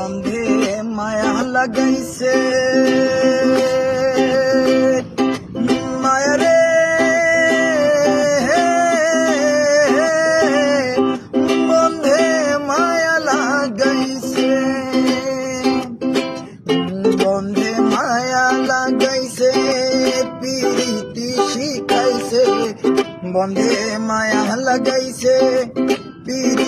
বন্ধে মায়া লাগাইছে। মায়া রে বন্ধে মায়া লাগাইছে। বন্ধে মায়া লাগাইছে, পিরিতি শিখাইছে। বন্ধে মায়া লাগাইছে, পিরিতি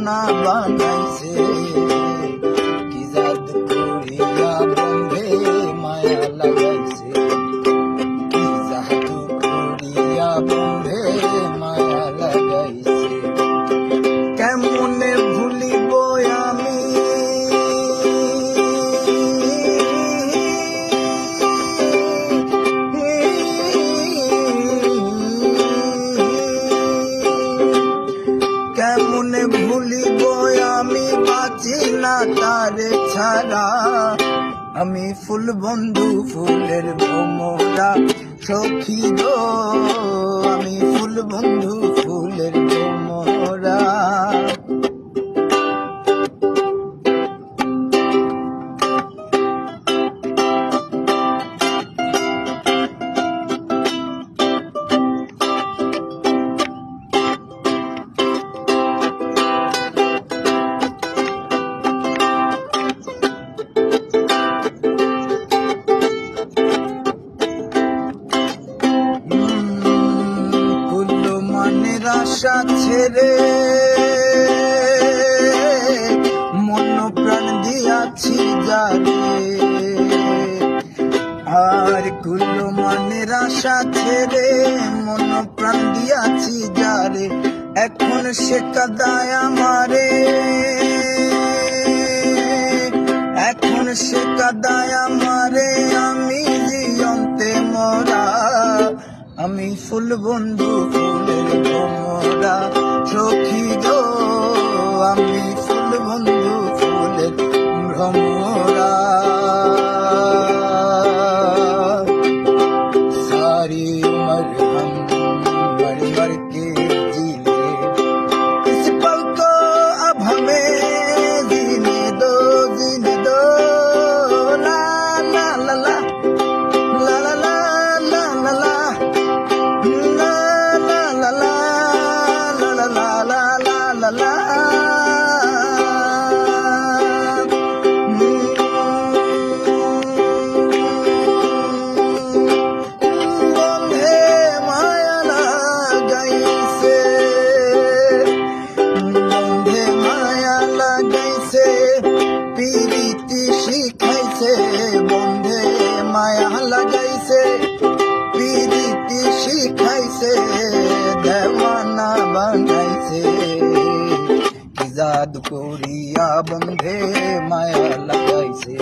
দেওয়ানা বানাইছে। কি জাদু বন্ধে মায়া লাগাইছে। কি জাদু বন্ধে মায়া লাগাইছে। তার ছাড়া। আমি ফুল বন্ধু ফুলের ভোমরা সখী গো। আমি ফুল বন্ধু মনের আশা ছেড়ে মন প্রাণ দিয়াছি যারে। আর কুল্লু মনের আশা ছেড়ে মন প্রাণ দিয়াছি যারে। এখন সে কাদায় আমারে। এখন সে কাদায় আমি ফুল বন্ধু ফুলের ভমরা সখী গো। আমি ফুল বন্ধু ফুলের ভ্রমরা। সারি মরহম করিয়া বন্ধে মায়া লাগাইছে।